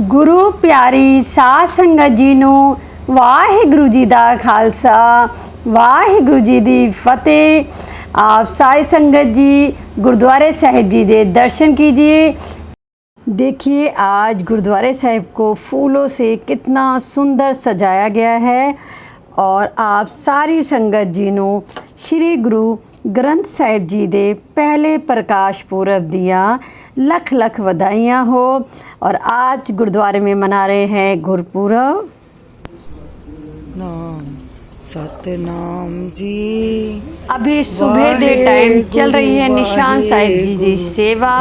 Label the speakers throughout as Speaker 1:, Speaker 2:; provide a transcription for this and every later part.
Speaker 1: ਗੁਰੂ ਪਿਆਰੀ ਸਾਧ ਸੰਗਤ ਜੀ ਨੂੰ ਵਾਹਿਗੁਰੂ ਜੀ ਦਾ ਖਾਲਸਾ ਵਾਹਿਗੁਰੂ ਜੀ ਦੀ फतेह आप सारी संगत जी गुरुद्वारे साहिब जी दे दर्शन कीजिए देखिए आज गुरुद्वारे साहिब को फूलों से कितना सुंदर सजाया गया है और आप ਸਾਰੀ ਸੰਗਤ ਜੀ ਨੂੰ ਸ੍ਰੀ ਗੁਰੂ ਗ੍ਰੰਥ ਸਾਹਿਬ ਜੀ ਦੇ ਪਹਿਲੇ ਪ੍ਰਕਾਸ਼ ਪੁਰਬ ਦੀਆਂ ਲੱਖ ਲੱਖ ਵਧਾਈਆਂ हो और आज गुरुद्वारे में मना रहे हैं गुरपुरब
Speaker 2: सतनाम जी।
Speaker 1: अभी सुबह दे टाइम चल रही है निशान साहिब जी की सेवा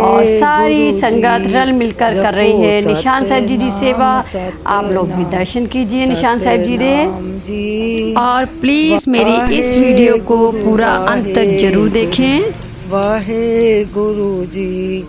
Speaker 1: और सारी संगत रल मिलकर कर रही है निशान साहिब जी की सेवा। आप लोग भी दर्शन कीजिए निशान साहिब जी दे। और प्लीज़ मेरी इस वीडियो को पूरा अंत तक ज़रूर देखें।
Speaker 3: वाहे गुरु जी।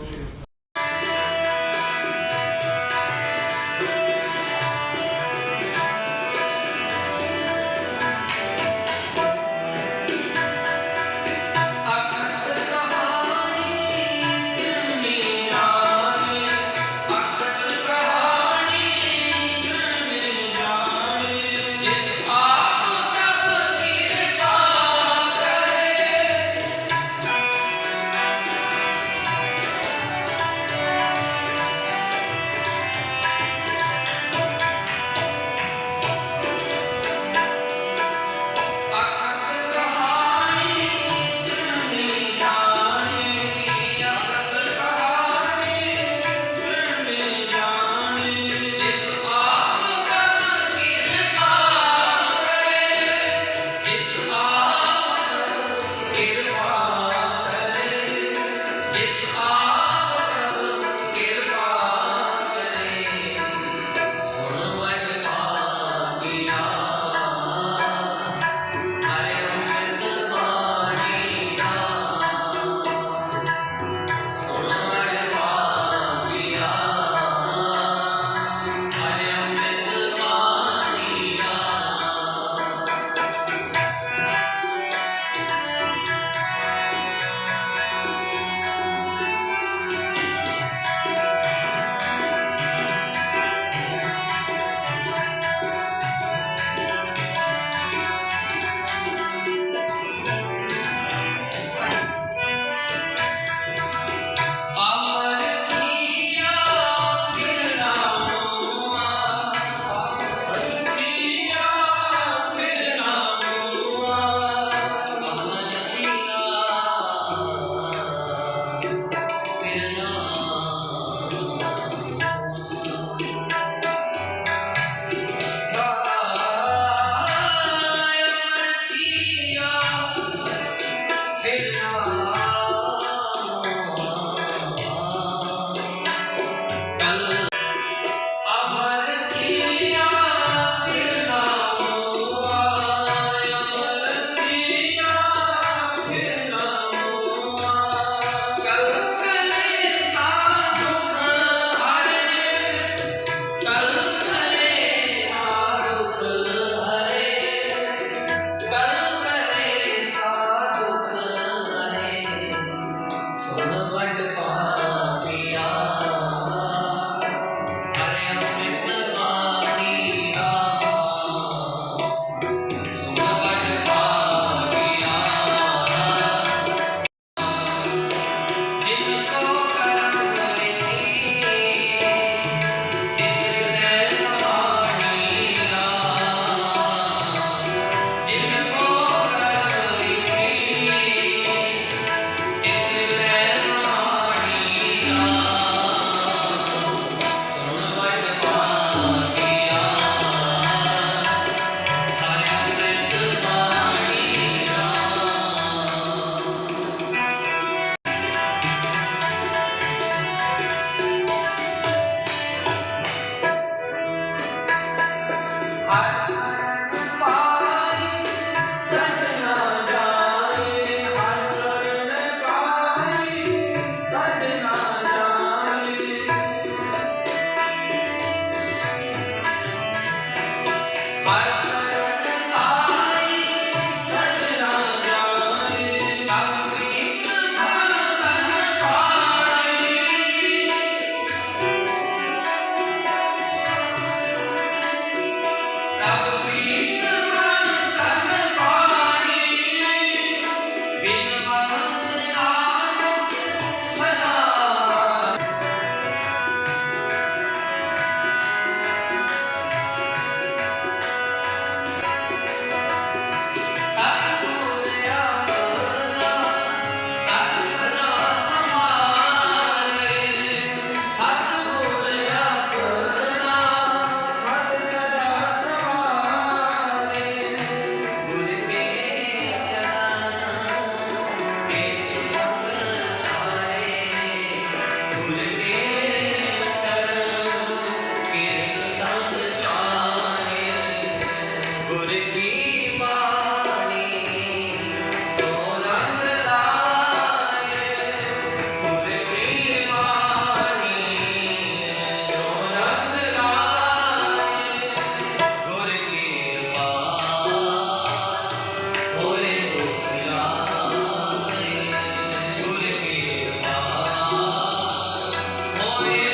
Speaker 3: boy.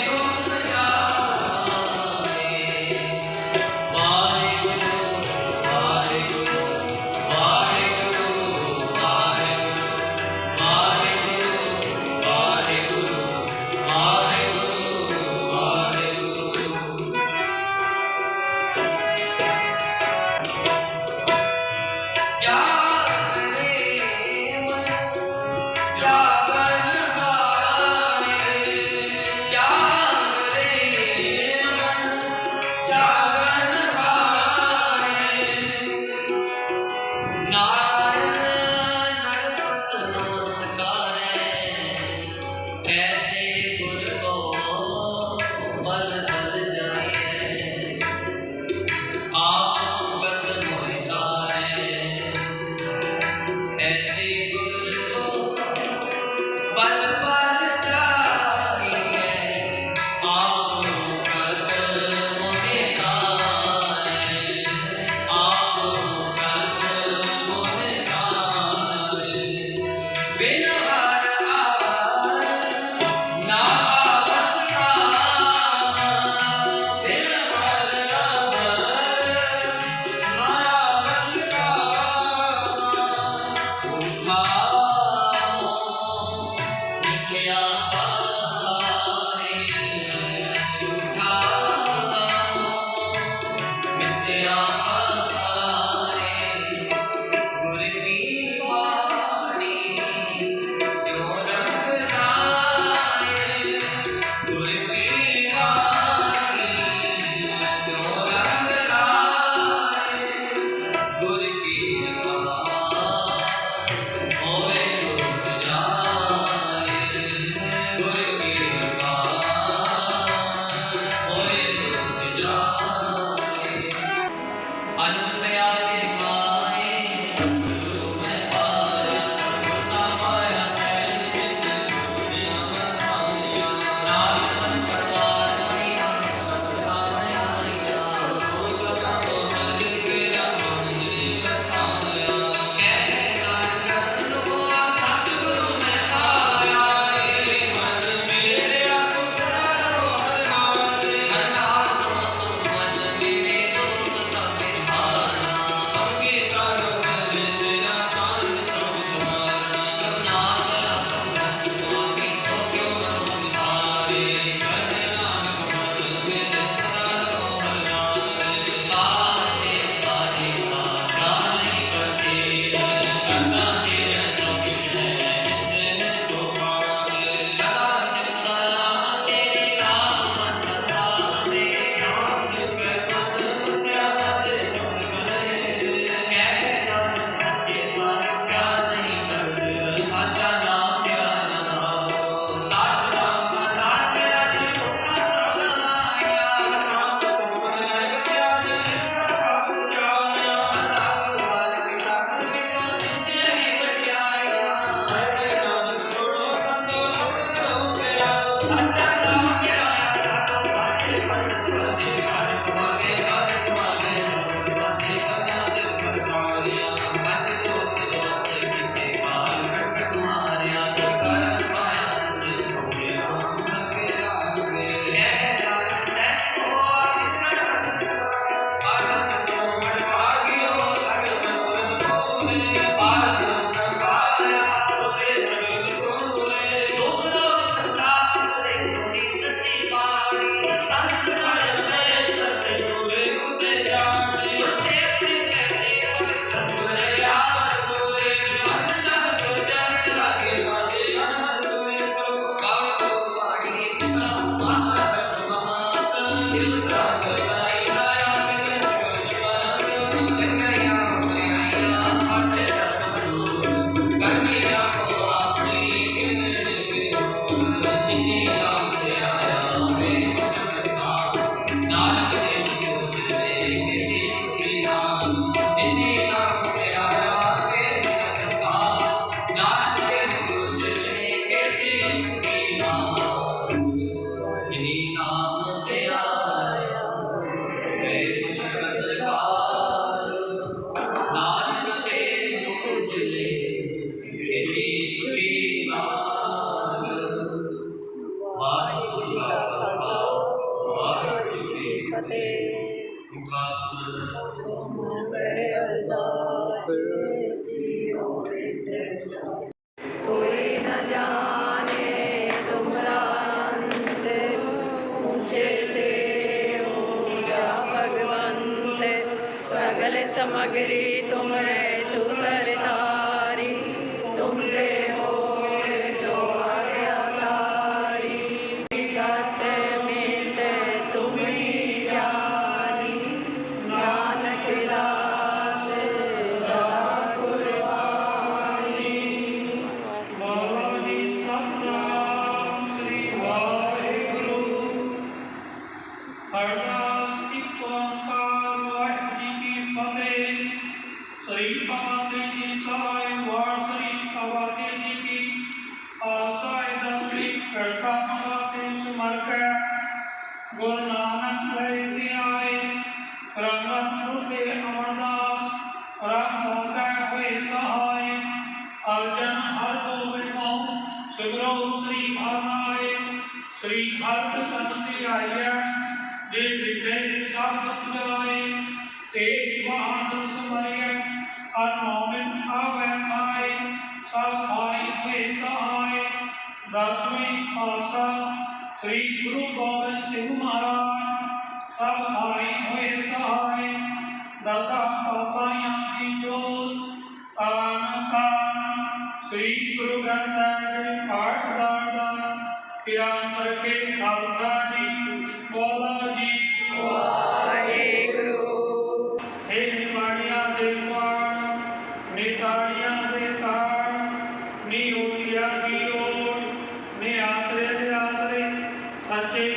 Speaker 3: ਲਈ ਅਰਥ ਸੰਤੀ ਆਈ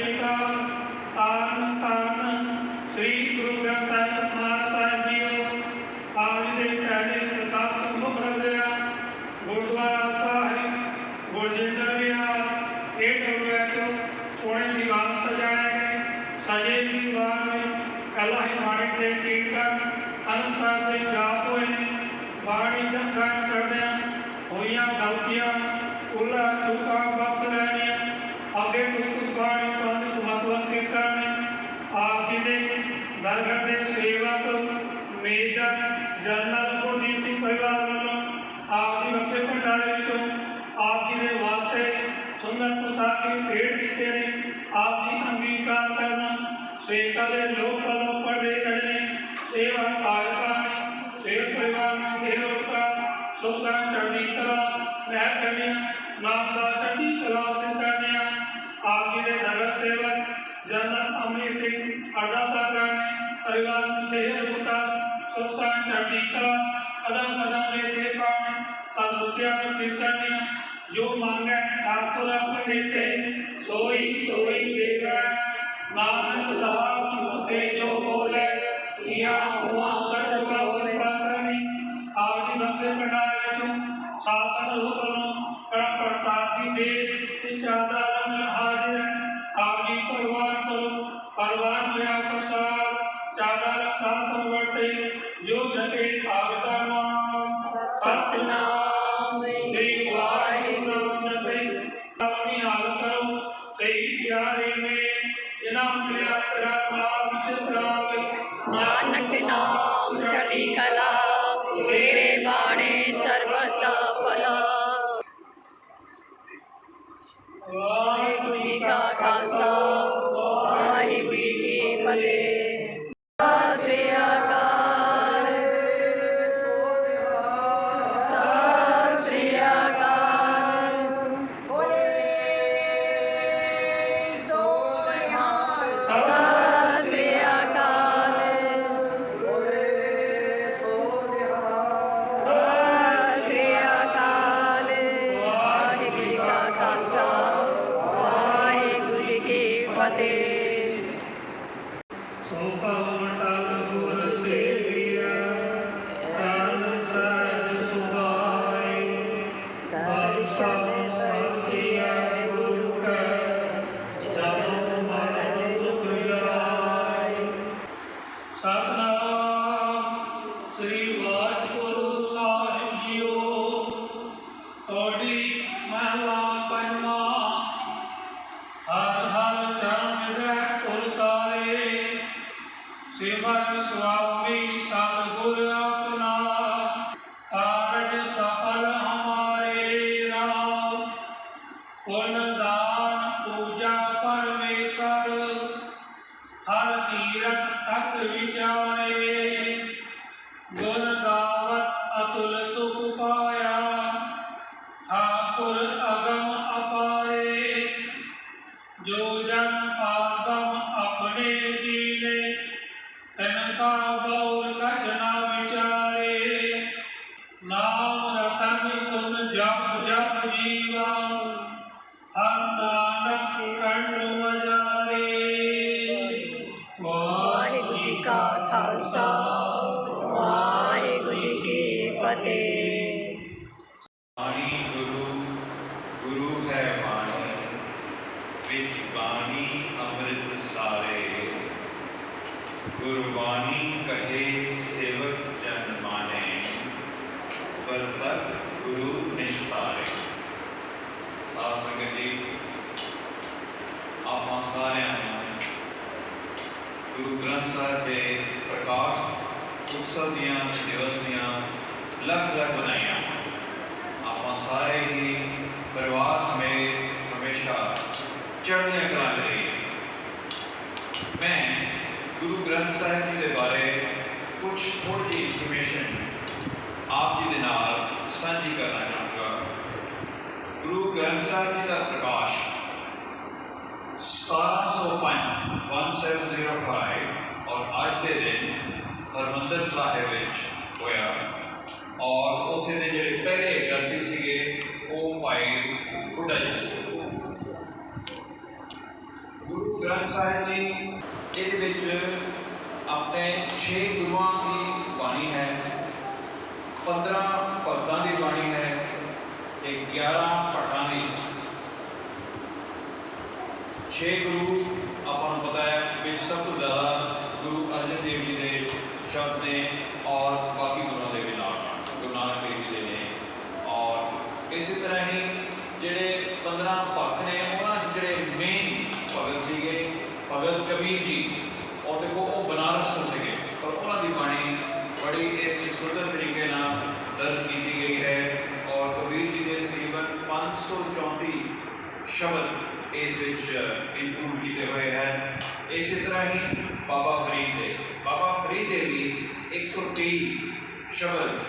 Speaker 3: America Cerca del जो
Speaker 4: जटिल आपदा सतना ਪ੍ਰਕਾਸ਼ ਉਤਸਵ ਦੀਆਂ ਦਿਵਸ ਦੀਆਂ ਲੱਖ ਲੱਖ ਵਧਾਈਆਂ ਆਪਾਂ ਸਾਰੇ ਹੀ ਪਰਿਵਾਰ ਸਮੇਤ ਹਮੇਸ਼ਾ ਚੜ੍ਹਦੀਆਂ ਕਲਾਂ ਚ ਰਹੀਏ ਮੈਂ ਗੁਰੂ ਗ੍ਰੰਥ ਸਾਹਿਬ ਜੀ ਦੇ ਬਾਰੇ ਕੁਝ ਥੋੜੀ ਜਿਹੀ ਇਨਫੋਰਮੇਸ਼ਨ ਆਪ ਜੀ ਦੇ ਨਾਲ ਸਾਂਝੀ ਕਰਨਾ ਚਾਹੂੰਗਾ ਗੁਰੂ ਗ੍ਰੰਥ ਸਾਹਿਬ ਜੀ ਦਾ ਪ੍ਰਕਾਸ਼ 1705 1705 ਔਰ ਅੱਜ ਦੇ ਦਿਨ ਹਰਮੰਦਰ ਸਾਹਿਬ ਵਿੱਚ ਹੋਇਆ ਔਰ ਉੱਥੇ ਦੇ ਜਿਹੜੇ ਪਹਿਲੇ ਗ੍ਰੰਥੀ ਸੀਗੇ ਉਹ ਭਾਈ ਬੁੱਢਾ ਜੀ ਸੀ ਗੁਰੂ ਗ੍ਰੰਥ ਸਾਹਿਬ ਜੀ ਇਹਦੇ ਵਿੱਚ ਆਪਣੇ 6 ਗੁਰੂਆਂ ਦੀ ਬਾਣੀ ਹੈ 15 ਭਗਤਾਂ ਦੀ ਬਾਣੀ ਹੈ ਤੇ 11 ਭੱਟਾਂ ਦੀ 6 ਗੁਰੂ ਆਪਾਂ ਨੂੰ ਪਤਾ ਹੈ ਵਿੱਚ ਸਭ ਤੋਂ ਜ਼ਿਆਦਾ ਗੁਰੂ ਅਰਜਨ ਦੇਵ ਜੀ ਦੇ ਸ਼ਬਦ ਨੇ ਔਰ ਬਾਕੀ ਗੁਰੂਆਂ ਦੇ ਵੀ ਨਾਲ ਨਾਲ ਗੁਰੂ ਨਾਨਕ ਦੇਵ ਜੀ ਦੇ ਨੇ ਔਰ ਇਸੇ ਤਰ੍ਹਾਂ ਹੀ ਜਿਹੜੇ 15 ਭਗਤ ਨੇ ਉਹਨਾਂ 'ਚ ਜਿਹੜੇ ਮੇਨ ਭਗਤ ਸੀਗੇ ਭਗਤ ਕਬੀਰ ਜੀ ਔਰ ਦੇਖੋ ਉਹ ਬਨਾਰਸ ਤੋਂ ਸੀਗੇ ਔਰ ਉਹਨਾਂ ਦੀ ਬਾਣੀ ਬੜੀ ਇਸ ਸੁੰਦਰ ਤਰੀਕੇ ਨਾਲ ਦਰਜ ਕੀਤੀ ਗਈ ਹੈ ਔਰ ਕਬੀਰ ਜੀ ਇਸ ਵਿੱਚ ਇਨਕਲੂਡ ਕੀਤੇ ਹੋਏ ਹੈ। ਇਸੇ ਤਰ੍ਹਾਂ ਹੀ ਬਾਬਾ ਫਰੀਦ ਦੇ। ਬਾਬਾ ਫਰੀਦ ਦੇ ਵੀ 130 ਸ਼ਬਦ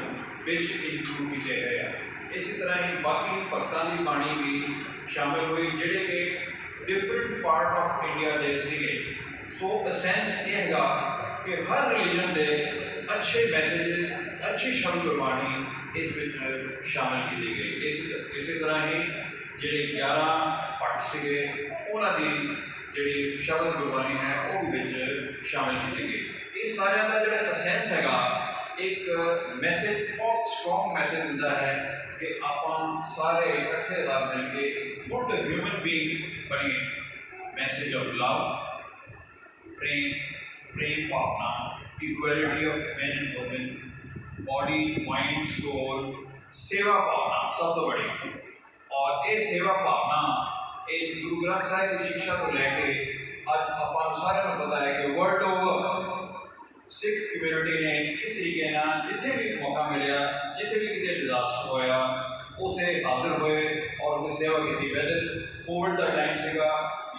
Speaker 4: ਵਿੱਚ ਇਨਕਲੂਡ ਕੀਤੇ ਹੋਏ ਹਨ ਇਸੇ ਤਰ੍ਹਾਂ ਹੀ ਬਾਕੀ ਭਗਤਾਂ ਦੀ ਬਾਣੀ ਵੀ ਸ਼ਾਮਿਲ ਹੋਈ, ਜਿਹੜੇ ਕਿ ਡਿਫਰੈਂਟ ਪਾਰਟ ਆਫ ਇੰਡੀਆ ਦੇ ਸੀਗੇ। ਸੋ ਅਸੈਂਸ ਇਹ ਹੈਗਾ ਕਿ ਹਰ ਰਿਲੀਜਨ ਦੇ ਅੱਛੇ ਮੈਸੇजेस ਅੱਛੀ ਸ਼ਬਦ ਬਾਣੀ ਇਸ ਵਿੱਚ ਸ਼ਾਮਿਲ ਕੀਤੀ ਗਈ। ਇਸ, ਇਸੇ ਤਰ੍ਹਾਂ ਹੀ ਜਿਹੜੇ 11 ਪੱਟ ਸੀਗੇ, ਉਹਨਾਂ ਦੀ ਜਿਹੜੀ ਸ਼ਬਦ ਗੁਰਬਾਣੀ ਹੈ, ਉਹ ਵੀ ਵਿੱਚ ਸ਼ਾਮਿਲ ਕੀਤੀ ਗਈ। ਇਹ ਸਾਰਿਆਂ ਦਾ ਜਿਹੜਾ ਅਸੈਂਸ ਹੈਗਾ, ਇੱਕ ਮੈਸੇਜ ਬਹੁਤ ਸਟਰੋਂਗ ਮੈਸੇਜ ਦਿੰਦਾ ਹੈ ਕਿ ਆਪਾਂ ਸਾਰੇ ਇਕੱਠੇ ਰਲ ਮਿਲ ਕੇ ਗੁੱਡ ਹਿਊਮਨ ਬੀਇੰਗ ਬਣੀਏ। ਮੈਸੇਜ ਆਫ ਲਵ ਪ੍ਰੇਮ ਪ੍ਰੇਮ ਭਾਵਨਾ equality of men and women body mind soul ਸੇਵਾ ਭਾਵਨਾ ਸਭ ਤੋਂ ਵੱਡੀ। ਔਰ ਇਹ ਸੇਵਾ ਭਾਵਨਾ ਇਸ ਗੁਰੂ ਗ੍ਰੰਥ ਸਾਹਿਬ ਦੀ ਸਿੱਖਿਆ ਤੋਂ ਲੈ ਕੇ ਅੱਜ ਆਪਾਂ ਨੂੰ ਸਾਰਿਆਂ ਨੂੰ ਪਤਾ ਹੈ ਕਿ ਵਰਲਡ ਓਵਰ ਸਿੱਖ ਕਮਿਊਨਿਟੀ ਨੇ ਕਿਸ ਤਰੀਕੇ ਨਾਲ ਜਿੱਥੇ ਵੀ ਮੌਕਾ ਮਿਲਿਆ ਜਿੱਥੇ ਵੀ ਕਿਤੇ ਡਿਜ਼ਾਸਟਰ ਹੋਇਆ ਉੱਥੇ ਹਾਜ਼ਰ ਹੋਏ ਔਰ ਉਹਦੀ ਸੇਵਾ ਕੀਤੀ ਵੈਦਰ ਕੋਵਿਡ ਦਾ ਟਾਈਮ ਸੀਗਾ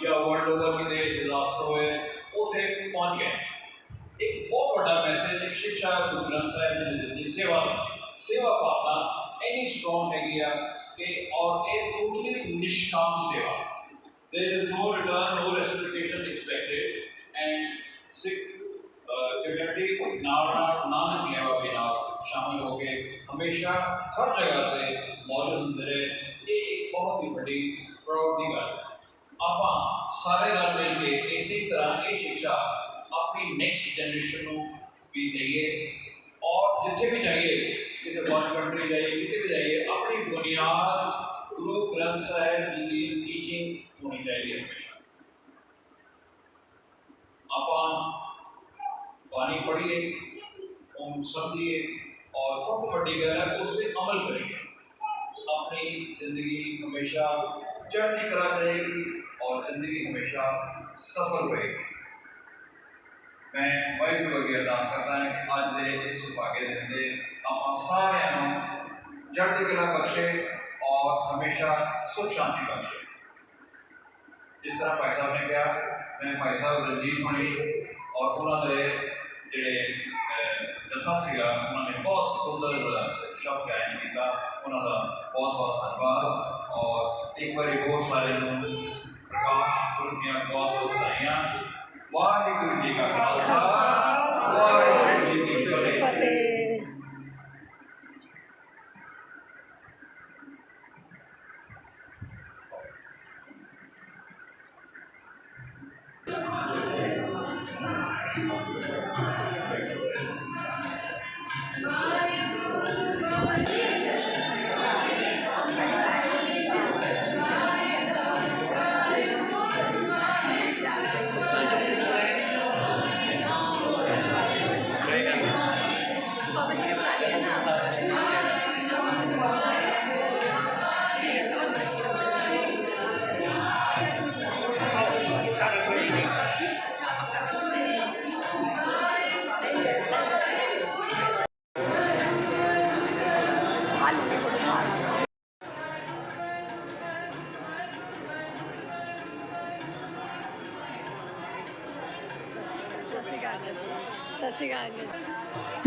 Speaker 4: ਜਾਂ ਵਰਲਡ ਓਵਰ ਕਿਤੇ ਡਿਜ਼ਾਸਟਰ ਹੋਏ ਉੱਥੇ ਪਹੁੰਚ ਗਏ ਇੱਕ ਬਹੁਤ ਵੱਡਾ ਮੈਸੇਜ ਇੱਕ ਸਿੱਖਿਆ ਗੁਰੂ ਗ੍ਰੰਥ ਸਾਹਿਬ ਜੀ ਨੇ ਦਿੱਤੀ ਸੇਵਾ ਦੀ ਸੇਵਾ ਭਾਵਨਾ ਇੰਨੀ ਸਟਰੋਂਗ ਹੈਗੀ ਆ okay, or a totally nishkam seva. There is no return, no reciprocation expected, and Sikh community नाव नाट नानक लेवा के नाव शामिल हो गए। हमेशा हर जगह पे मौजूद होंगे ये एक बहुत ही बड़ी प्राउड की गल आप सारे रल मिल के इसी तरह की शिक्षा अपनी नैक्सट जनरेशन को भी दीए और जिथे भी जाइए ਵੀ ਜਾਈਏ ਕਿਸੇ ਫੋਰਨ ਕੰਟਰੀ ਜਾਈਏ ਕਿਤੇ ਵੀ ਜਾਈਏ ਆਪਣੀ ਬੁਨਿਆਦ ਗੁਰੂ ਗ੍ਰੰਥ ਸਾਹਿਬ ਜੀ ਦੀ ਟੀਚਿੰਗ ਹੋਣੀ ਚਾਹੀਦੀ ਹੈ ਹਮੇਸ਼ਾ ਆਪਾਂ ਬਾਣੀ ਪੜ੍ਹੀਏ ਉਹਨੂੰ ਸਮਝੀਏ ਔਰ ਸਭ ਤੋਂ ਵੱਡੀ ਗੱਲ ਹੈ ਉਸ ਤੇ ਅਮਲ ਕਰੀਏ ਆਪਣੀ ਜ਼ਿੰਦਗੀ ਹਮੇਸ਼ਾ ਚੜ੍ਹਦੀ ਕਲਾ ਚ ਰਹੇਗੀ ਔਰ ਜ਼ਿੰਦਗੀ ਹਮੇਸ਼ਾ ਸਫਲ ਰਹੇਗੀ ਮੈਂ ਵਾਹਿਗੁਰੂ ਅੱਗੇ ਅਰਦਾਸ ਕਰਦਾ ਹਾਂ ਕਿ ਅੱਜ ਦੇ ਇਸ ਸੁਭਾਗੇ ਦਿਨ ਦੇ और जड़ गला बख्शे और हमेशा सुख शांति बख्शे। जिस तरह भाई साहब ने कहा मैं भाई साहब रंजीत होनी और उन्होंने जोड़े जथा से उन्होंने बहुत सुंदर शब्द गायन किया। उन्होंने बहुत बहुत धन्यवाद। और एक बार होर सारे प्रकाश गुरु बहुत बहुत बधाइया। वाहिगुरु जी का
Speaker 5: खालसा।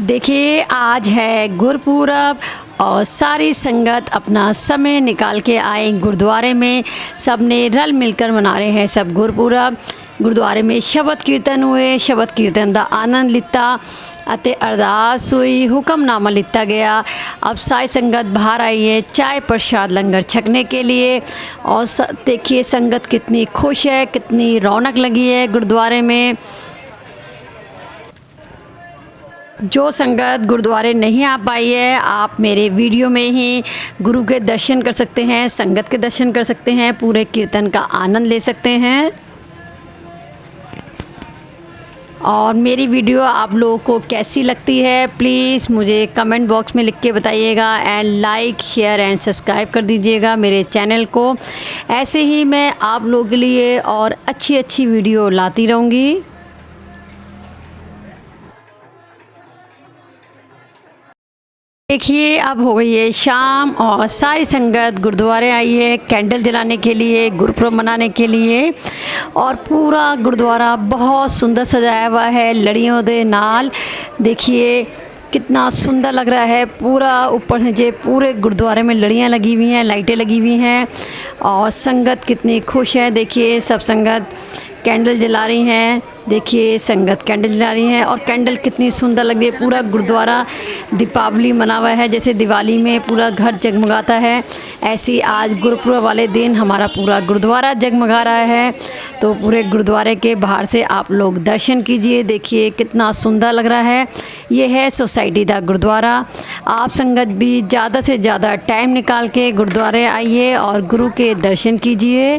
Speaker 5: देखिए, आज है गुरपूरब और सारी संगत अपना समय निकाल के आए गुरुद्वारे में। सबने रल मिलकर मना रहे हैं सब गुरपूरब। गुरुद्वारे में शबद कीर्तन हुए, शबद कीर्तन का आनंद लिता अते अरदास हुई, हुक्मनामा लिता गया। अब सारी संगत बाहर आई है चाय प्रसाद लंगर छकने के लिए। और देखिए, संगत कितनी खुश है, कितनी रौनक लगी है गुरुद्वारे में। जो संगत गुरुद्वारे नहीं आ पाई है, आप मेरे वीडियो में ही गुरु के दर्शन कर सकते हैं, संगत के दर्शन कर सकते हैं, पूरे कीर्तन का आनंद ले सकते हैं। और मेरी वीडियो आप लोगों को कैसी लगती है, प्लीज़ मुझे कमेंट बॉक्स में लिख के बताइएगा and like, share and subscribe कर दीजिएगा मेरे चैनल को। ऐसे ही मैं आप लोगों के लिए और अच्छी अच्छी वीडियो लाती रहूँगी। देखिए, अब हो गई है शाम और सारी संगत गुरुद्वारे आई है, कैंडल जलाने के लिए गुरुपुरब मनाने के लिए और पूरा गुरुद्वारा बहुत सुंदर सजाया हुआ है, लड़ियों दे नाल। देखिए, कितना सुंदर लग रहा है, पूरा ऊपर से जे पूरे गुरुद्वारे में लड़ियाँ लगी हुई हैं, लाइटें लगी हुई हैं और संगत कितनी खुश है। देखिए, सब संगत कैंडल जला रही हैं। देखिए, संगत कैंडल जला रही हैं और कैंडल कितनी सुंदर लग रही है। पूरा गुरुद्वारा दीपावली मना हुआ है, जैसे दिवाली में पूरा घर जगमगाता है। ऐसे आज गुरुपुरब वाले दिन हमारा पूरा गुरुद्वारा जगमगा रहा है। तो पूरे गुरुद्वारे के बाहर से आप लोग दर्शन कीजिए, देखिए कितना सुंदर लग रहा है। ये है सोसाइटी दा गुरुद्वारा। आप संगत भी ज़्यादा से ज़्यादा टाइम निकाल के गुरुद्वारे आइए और गुरु के दर्शन कीजिए।